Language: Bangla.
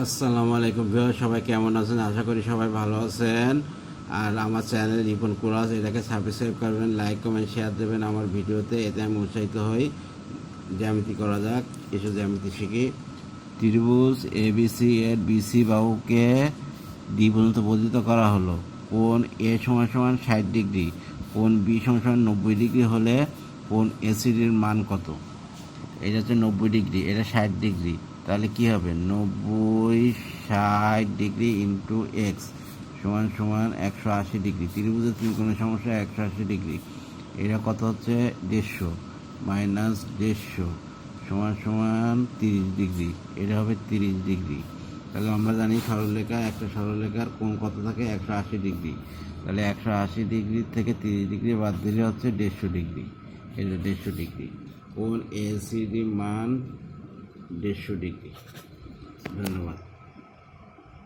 আসসালামু আলাইকুম ভিউয়ার সবাই কেমন আছেন? আশা করি সবাই ভালো আছেন। আর আমার চ্যানেল রিপন কুরাস, এটাকে সাবস্ক্রাইব করবেন লাইক কমেন্ট শেয়ার দেবেন আমার ভিডিওতে। এতে আমি উৎসাহিত হই। জ্যামিতি করা যাক, কিছু জ্যামিতি শিখি। ত্রিভুজ এবিসি এর বিসি বাহুকে ডি পর্যন্ত বর্ধিত করা হলো। কোন এ সমান সমান ষাট ডিগ্রি কোন বি সমান সমান নব্বই ডিগ্রি হলে কোন এসিডির মান কত? এটা হচ্ছে নব্বই ডিগ্রি, এটা ষাট ডিগ্রি। তাহলে কি হবে? নব্বই ষাট ডিগ্রি ইন্টু এক্স সমান সমান একশো আশি ডিগ্রি। ত্রিভুজের ত্রিকোণের সমস্যা একশো আশি ডিগ্রি। এটা কত হচ্ছে? দেড়শো, মাইনাস দেড়শো সমান সমান তিরিশ ডিগ্রি। এটা হবে তিরিশ ডিগ্রি। তাহলে আমরা জানি সরলরেখা, একটা সরলরেখার কোণ কত থাকে? একশো আশি ডিগ্রি। তাহলে একশো আশি ডিগ্রি থেকে তিরিশ ডিগ্রি বাদ দিলে হচ্ছে দেড়শো ডিগ্রি। এটা দেড়শো ডিগ্রি। কোন এসিডি মান দেড়শো ডিগ্রি। ধন্যবাদ।